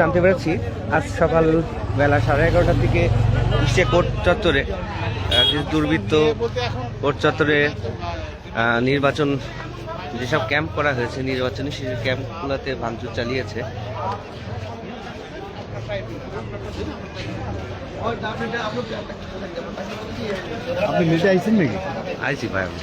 জানতে পেরেছি আজ সকাল বেলা সাড়ে এগারোটার দিকে ইসে কোর্ট চত্বরে দুর্বৃত্ত কোর্ট চত্বরে নির্বাচন যেসব ক্যাম্প করা হয়েছে নির্বাচনী সেই ক্যাম্পগুলোতে ভাঙচুর চালিয়েছে। আপনি নিজে আইছেন নাকি? আইসি ভাই আমি।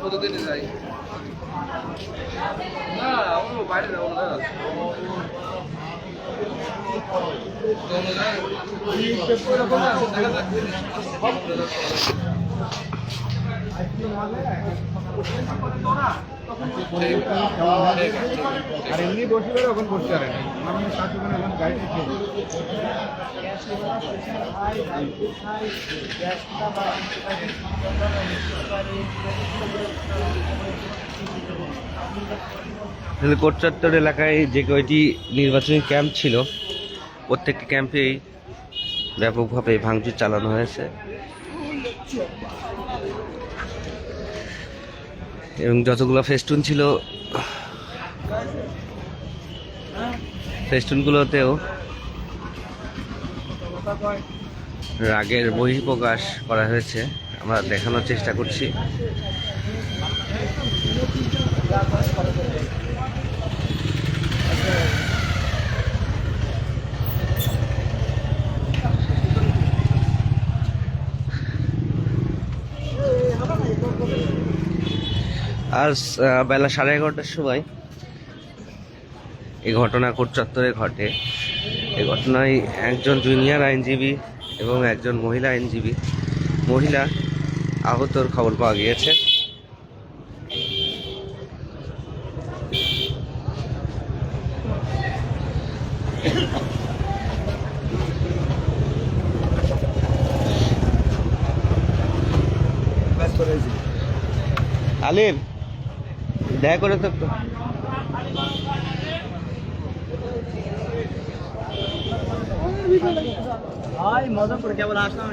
কতদিনে যাই? না ও বাইরে যাব না। দেখা যাক আর এমনি বসে গেলে ওখানে বসতে পারেন মানে সাত ওখানে এখন গাড়িতে আসলে কোর্ট চত্বর এলাকায় যে কয়টি নির্বাচনী ক্যাম্প ছিল, প্রত্যেকটি ক্যাম্পেই ব্যাপকভাবে ভাঙচুর চালানো হয়েছে। এবং যতগুলো ফেস্টুন ছিল ফেস্টুনগুলোতেও রাগের বহিঃপ্রকাশ করা হয়েছে। আমরা দেখানোর চেষ্টা করছি। আজ বেলা সাড়ে এগারোটার সময় এই ঘটনা কোর্ট চত্বরে ঘটে। এই ঘটনায় একজন জুনিয়র আইনজীবী এবং একজন মহিলা আইনজীবী, মহিলা আহতর খবর পাওয়া গিয়েছে। আলিম দেখা করে তো মজা করে কেবল আসলাম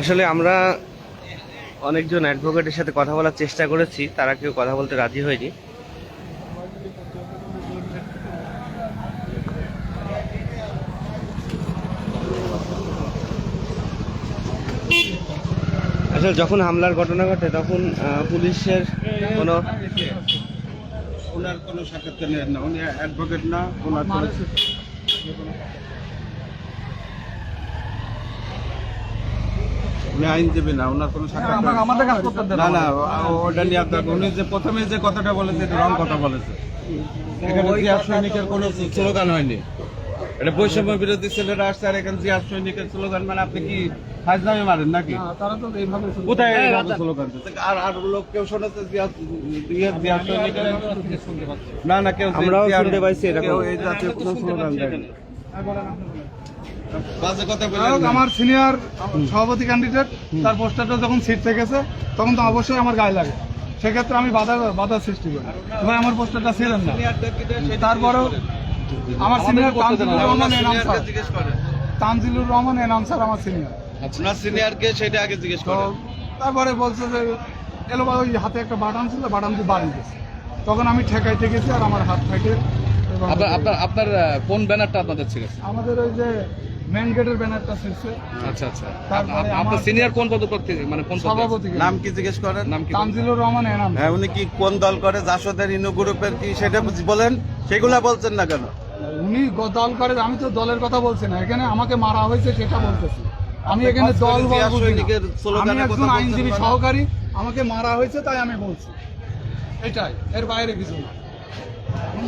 আসলে আমরা অনেকজন অ্যাডভোকেটের সাথে কথা বলার চেষ্টা করেছি, তারা কেউ কথা বলতে রাজি হয়নি। আসলে যখন হামলার ঘটনা ঘটে, তখন পুলিশের কোনো ওনার কোনো সাক্ষাৎকার নেন না। উনি অ্যাডভোকেট না ওনার উনি আইনজীবী না ওনার কোনো সাক্ষাৎকার না না ওটা নিয়ে আপনার উনি যে প্রথমে যে কথাটা বলেছে এটা রং কথা বলেছে। এখানে কোনো স্লোগান হয়নি? এটা বৈষম্য বিরোধী ছেলেরা আসছে আর এখানে জিয়ার সৈনিকের স্লোগান মানে আপনি কি ফাজলামি মারেন নাকি? কোথায় এইভাবে স্লোগান আর আর লোক কেউ শোনাতে জিয়া জিয়া- জিয়ার সৈনিকের? না না কেউ আমরাও শুনতে পাইছি এরকম। কেউ এই জাতীয় কোনো স্লোগান হোক, আমার সিনিয়র সভাপতি ক্যান্ডিডেট তার পোস্টারটা যখন সিট থেকেছে তখন তো অবশ্যই আমার গায়ে লাগে। সেক্ষেত্রে আমি বাধা বাধা সৃষ্টি করি। এবার আমার পোস্টারটা ছিলেন না। তারপরেও আমার সিনিয়র তানজিলুর রহমান এনাম স্যার। জিজ্ঞেস করেন। তানজিলুর রহমান এনাম স্যার আমার সিনিয়র আপনার সিনিয়রকে সেটা আগে জিজ্ঞেস করেন। তারপরে বলছে যে এলো ওই হাতে একটা বাটন ছিল বাটন দিয়ে বাড়ি গেছে। তখন আমি ঠেকাইতে গেছি আর আমার হাত থেকে আপনার আপনার আপনার কোন ব্যানারটা আপনাদের ছিল? আমাদের ওই যে মেন গেটের ব্যানারটা ছিলছে আচ্ছা আচ্ছা। আপনার সিনিয়র কোন পদক থেকে মানে কোন পদে সভাপতি নাম কি জিজ্ঞেস করেন? নাম কি? তানজিলুর রহমান এনাম। হ্যাঁ উনি কি কোন দল করে? জাসদের ইনু গ্রুপের কি সেটা বলেন। সেগুলা বলছেন না কেন? উনি দল করে আমি তো দলের কথা বলছি না। এখানে আমাকে মারা হয়েছে সেটা বলতেছি। আমি এখানে দল আমি একজন আইনজীবী মানে? সহকারী আমাকে মারা হয়েছে তাই আমি বলছি। এটাই এর বাইরে কিছু না।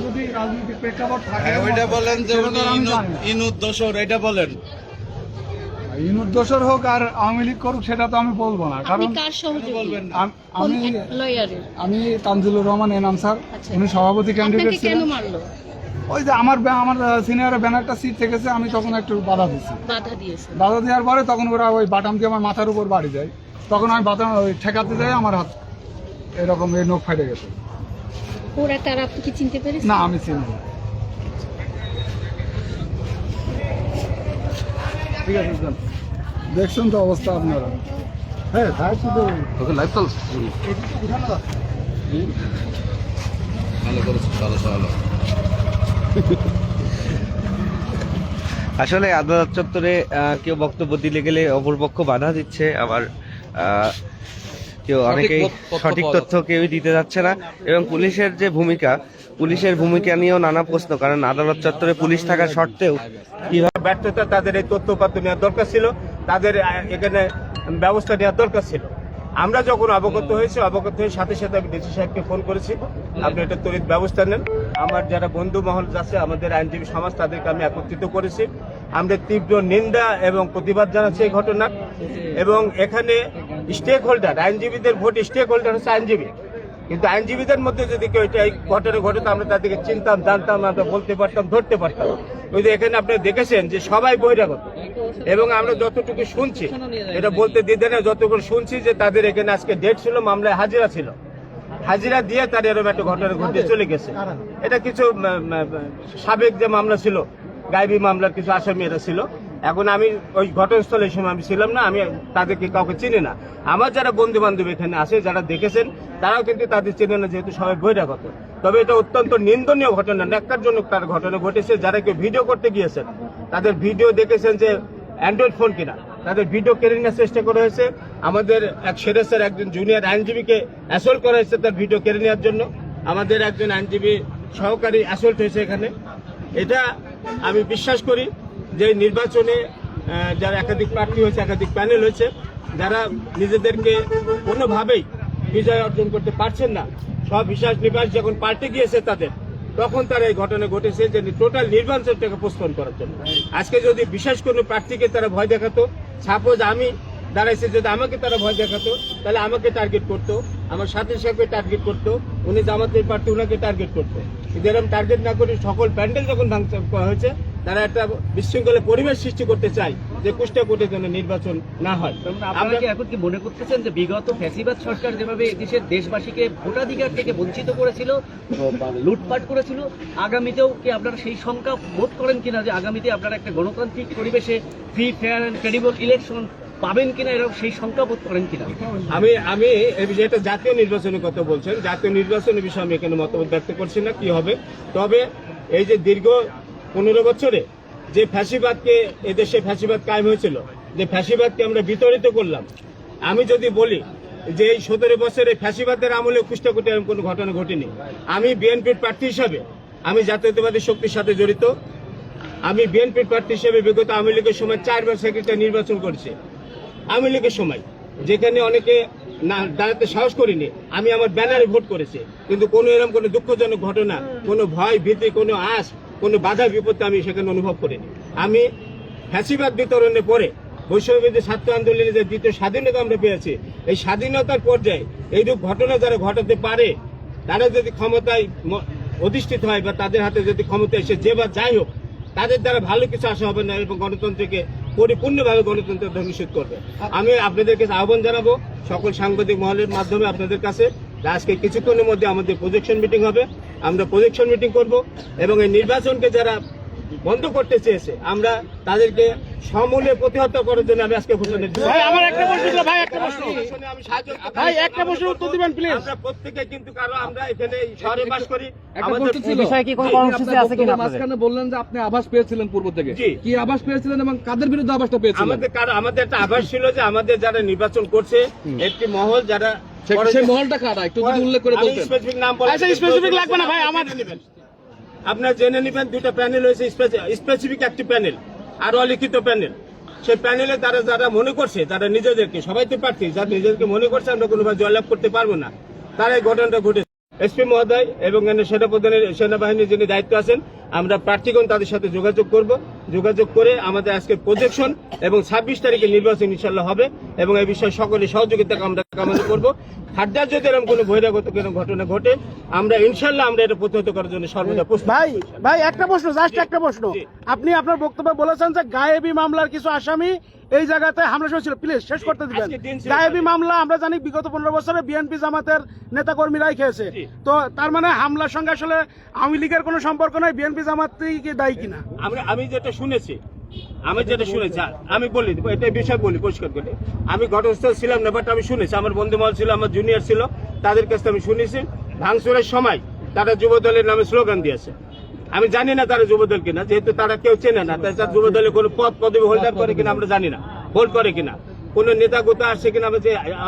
যদি রাজনৈতিক প্রেক্ষাপট থাকে হ্যাঁ, ওইটা বলেন যে এটা হোক আর আওয়ামী লীগ করুক সেটা তো আমি বলব না। কারণ কার সহযোগী? আম- আমি তানজিলুর রহমান এনাম স্যার। আচ্ছা। উনি সভাপতি ক্যান্ডিডেট ছিলেন। মারলো? ওই যে আমার ব্যা- আমার সিনিয়রের ব্যানারটা সিট থেকেছে আমি তখন একটু বাধা দিচ্ছি বাধা দিয়েছে। বাধা দেওয়ার পরে তখন ওরা ওই বাটাম দিয়ে আমার মাথার উপর বাড়ি যায়। তখন আমি বাটাম ওই ঠেকাতে যাই আমার হাত এরকম এই নখ ফাটে গেছে। ওরা তারা আপনি কি চিনতে পেরেছেন? না আমি চিনি না। ঠিক আছে দেখছেন তো অবস্থা আপনারা। হ্যাঁ তাই শুধু ওকে লাইভ চলছে ভালো করেছে ভালো ভালো। আসলে আদালত চত্বরে কেউ বক্তব্য দিলে গেলে অপরপক্ষ বাধা দিচ্ছে। আবার কেউ অনেকেই সঠিক তথ্য কেউই দিতে যাচ্ছে না। এবং পুলিশের যে ভূমিকা পুলিশের ভূমিকা নিয়েও নানা প্রশ্ন কারণ আদালত চত্বরে পুলিশ থাকা সত্ত্বেও কীভাবে ব্যর্থতা তাদের এই তথ্য তথ্যপাত্র নেওয়ার দরকার ছিল তাদের এখানে ব্যবস্থা নেওয়ার দরকার ছিল। আমরা যখন অবগত হয়েছি, অবগত হয়ে সাথে সাথে আমি ডিসি সাহেবকে ফোন করেছি। আপনি এটা তড়িৎ ব্যবস্থা নেন। আমার যারা বন্ধু মহল আছে, আমাদের আইনজীবী সমাজ, তাদেরকে আমি একত্রিত করেছি। আমরা তীব্র নিন্দা এবং প্রতিবাদ জানাচ্ছি এই ঘটনার এবং এখানে স্টেক হোল্ডার আইনজীবীদের ভোট স্টেক হোল্ডার হচ্ছে আইনজীবী। কিন্তু আইনজীবীদের মধ্যে যদি কেউ এটা এই ঘটনা ঘটতো আমরা তাদেরকে চিনতাম, জানতাম, আমরা বলতে পারতাম, ধরতে পারতাম। ওই যে এখানে আপনি দেখেছেন যে সবাই বহিরাগত। এবং আমরা যতটুকু শুনছি, এটা বলতে দিতে না যতটুকু শুনছি যে তাদের এখানে আজকে ডেট ছিল, মামলায় হাজিরা ছিল। হাজিরা দিয়ে তার এরকম একটা ঘটনা ঘটে চলে গেছে। এটা কিছু সাবেক যে মামলা ছিল, গাইবি মামলার কিছু আসামিরা ছিল। এখন আমি ওই ঘটনাস্থলে সময় আমি ছিলাম না, আমি তাদেরকে কাউকে চিনি না। আমার যারা বন্ধু বান্ধব এখানে আসে যারা দেখেছেন, তারাও কিন্তু তাদের চেনে না, যেহেতু সবাই বহিরাগত। তবে এটা অত্যন্ত নিন্দনীয় ঘটনা ন্যাক্কারজনক তার ঘটনা ঘটেছে। যারা কেউ ভিডিও করতে গিয়েছেন, তাদের ভিডিও দেখেছেন যে অ্যান্ড্রয়েড ফোন কিনা। তাদের ভিডিও কেড়ে নেওয়ার চেষ্টা করা হয়েছে। আমাদের এক সেরেসের একজন জুনিয়র আইনজীবীকে অ্যাসল্ট করা হয়েছে তার ভিডিও কেড়ে নেওয়ার জন্য। আমাদের একজন আইনজীবী সহকারী অ্যাসল্ট হয়েছে এখানে। এটা আমি বিশ্বাস করি যে নির্বাচনে যারা একাধিক প্রার্থী হয়েছে, একাধিক প্যানেল হয়েছে, যারা নিজেদেরকে কোনোভাবেই বিজয় অর্জন করতে পারছেন না সব বিশ্বাস নিবাস যখন পাল্টে গিয়েছে তাদের, তখন তারা এই ঘটনা ঘটেছে যে টোটাল নির্বাচনটাকে পোস্টপোন করার জন্য। আজকে যদি বিশেষ কোনো প্রার্থীকে তারা ভয় দেখাতো সাপোজ আমি দাঁড়াইছে, যদি আমাকে তারা ভয় দেখাতো, তাহলে আমাকে টার্গেট করতো, আমার সাথে সাথে টার্গেট করতো, উনি জামাতের প্রার্থী ওনাকে টার্গেট করতো। এরকম টার্গেট না করে সকল প্যান্ডেল যখন ভাঙতে হয়েছে তারা একটা বিশৃঙ্খলা পরিবেশ সৃষ্টি করতে চায় যে কুষ্টিয়া কোর্টের জন্য নির্বাচন না হয়। আপনারা কি এখন কি মনে করতেছেন যে বিগত ফ্যাসিবাদ সরকার যেভাবে দেশের দেশবাসীকে ভোটাধিকার থেকে বঞ্চিত করেছিল লুটপাট করেছিল আগামীতেও কি আপনারা সেই সংখ্যা বোধ করেন কিনা যে আগামীতে আপনারা একটা গণতান্ত্রিক পরিবেশে free fair and credible election পাবেন কিনা এরকম সেই সংখ্যা বোধ করেন কিনা? আমি আমি এই বিষয়টা জাতীয় নির্বাচনের কথা বলছেন। জাতীয় নির্বাচনের বিষয়ে আমি এখানে মতামত ব্যক্ত করছি না কি হবে? তবে এই যে দীর্ঘ পনেরো বছরে যে ফ্যাসিবাদকে এদেশে ফ্যাসিবাদ কায়েম হয়েছিল, যে ফ্যাসিবাদকে আমরা বিতরিত করলাম। আমি যদি বলি যে এই সতেরো বছরে ফ্যাসিবাদের আমলে কুষ্টাকুটি এরকম কোনো ঘটনা ঘটেনি। আমি বিএনপির প্রার্থী হিসাবে আমি জাতীয়তাবাদী শক্তির সাথে জড়িত। আমি বিএনপির প্রার্থী হিসেবে বিগত আওয়ামী লীগের সময় চারবার সেক্রেটারি নির্বাচন করেছি। আওয়ামী লীগের সময় যেখানে অনেকে না, দাঁড়াতে সাহস করিনি, আমি আমার ব্যানারে ভোট করেছি। কিন্তু কোনো এরকম কোনো দুঃখজনক ঘটনা, কোনো ভয়, ভীতি, কোনো আশ কোনো বাধা বিপত্তি আমি সেখানে অনুভব করিনি। আমি ফ্যাসিবাদ বিতরণের পরে বৈষম্যবিধি ছাত্র আন্দোলনে যে দ্বিতীয় স্বাধীনতা আমরা পেয়েছি, এই স্বাধীনতার পর্যায়ে এইরূপ ঘটনা যারা ঘটাতে পারে, তারা যদি ক্ষমতায় অধিষ্ঠিত হয় বা তাদের হাতে যদি ক্ষমতা এসে যে বা যাই হোক, তাদের দ্বারা ভালো কিছু আশা হবে না এবং গণতন্ত্রকে পরিপূর্ণভাবে গণতন্ত্র ধ্বংসিত করবে। আমি আপনাদের কাছে আহ্বান জানাব, সকল সাংবাদিক মহলের মাধ্যমে আপনাদের কাছে, আজকে কিছুক্ষণের মধ্যে আমাদের প্রজেকশন মিটিং হবে। আমরা প্রজেকশন মিটিং করব এবং এই নির্বাচনকে যারা বন্ধ করতে চেয়েছে আমরা তাদেরকে সমূলে প্রতিহত করার জন্য আমি আজকে ঘোষণা দিচ্ছি। ভাই আমার একটা প্রশ্ন ছিল ভাই একটা প্রশ্ন। আমি সাহায্য ভাই একটা প্রশ্ন উত্তর দিবেন প্লিজ আমরা প্রত্যেকে কিন্তু কারও আমরা এখানে শহরে বাস করি একটা আমাদের প্রশ্ন ছিল। কি কোনো কর্মসূচি আছে কিনা বক্তব্যের মাঝখানে বললেন যে আপনি আভাস পেয়েছিলেন পূর্ব থেকে। জি। কি আভাস পেয়েছিলেন এবং কাদের বিরুদ্ধে আভাসটা পেয়েছিলেন? আমাদের কারও আমাদের একটা আভাস ছিল যে আমাদের যারা নির্বাচন করছে একটি মহল যারা সেই মহলটা কারা? একটু যদি উল্লেখ করে বলতেন। স্পেসিফিক নাম বলব আচ্ছা, specific লাগবে না ভাই, আমার- নেবেন। আপনার জেনে নেবেন দুটো প্যানেল হয়েছে স্পেসিফিক একটি প্যানেল আর অলিখিত প্যানেল। সেই প্যানেলে তারা যারা মনে করছে তারা নিজেদেরকে সবাই তো প্রার্থী যারা নিজেদেরকে মনে করছে আমরা কোনোভাবে জয়লাভ করতে পারব না। তারা এই ঘটনাটা ঘটেছে। এসপি মহোদয় এবং সেনাপ্রধানের সেনাবাহিনীর যিনি দায়িত্ব আছেন আমরা প্রার্থীগণ তাদের সাথে যোগাযোগ করব। যোগাযোগ করে আমাদের আজকে প্রজেকশন এবং ছাব্বিশ তারিখে নির্বাচন ইনশাল্লাহ হবে এবং এই বিষয়ে সকলে সহযোগিতা আমরা কামনা করব। ফার্দার যদি এরকম কোনো বহিরাগত কোনো ঘটনা ঘটে আমরা ইনশাল্লাহ আমরা এটা প্রতিহত করার জন্য সর্বদা প্রস্তুত ভাই ভাই একটা প্রশ্ন জাস্ট একটা প্রশ্ন। আপনি আপনার বক্তব্যে বলেছেন যে গায়েবী মামলার কিছু আসামি এই জায়গাতে হামলা হয়েছিল প্লিজ শেষ করতে দিবেন। গায়েবী মামলা আমরা জানি বিগত পনেরো বছরে বিএনপি জামাতের নেতা কর্মীরাই খেয়েছে তো তার মানে হামলার সঙ্গে আসলে আওয়ামী লীগের কোনো সম্পর্ক নাই বিএনপি জামাতই কি দায়ী কিনা? আমরা আমি যেটা শুনেছি। আমি যেটা শুনেছি আমি বলি এটা বিষয় বলি, পরিষ্কার করে। আমি ঘটনাস্থল ছিলাম না বাট আমি শুনেছি। আমার বন্ধুমহল ছিল, আমার জুনিয়র ছিল, তাদের কাছে আমি শুনেছি। ভাঙচুরের সময় তারা যুব দলের নামে স্লোগান দিয়েছে। আমি জানি না তারা যুবদল কিনা, যেহেতু তারা কেউ চেনে না, তাই যুব দলে কোনো পদ, পদবি হোল্ডার করে কিনা আমরা জানি না হোল্ড করে কিনা। কোন নেতা গোতা আসছে কিনা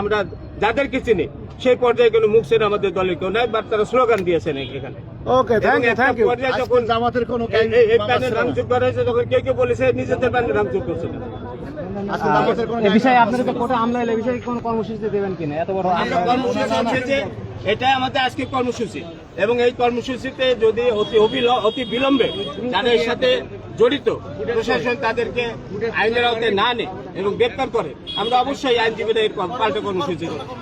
আমরা যাদেরকে চিনি সেই পর্যায়ে কোনো মুখ ছেড়ে আমাদের দলের কেউ নাই বাট তারা স্লোগান দিয়েছেন এখানে। ওকে থ্যাংক ইউ এবং থ্যাংক ইউ পর্যায়ে যখন জামাতের কোনো এই- প্যানেল ভাঙচুর করা হয়েছে তখন বলেছে নিজেদের প্যানেল ভাঙচুর করছে না। আমাদের আজকে কর্মসূচি। এবং কর্মসূচিতে যদি অতি অতি বিলম্বে যারা এর সাথে জড়িত প্রশাসন তাদেরকে আইনের আওতায় না নেয় এবং গ্রেপ্তার করে আমরা অবশ্যই আইনজীবীরা এর পাল্টা কর্মসূচি করব।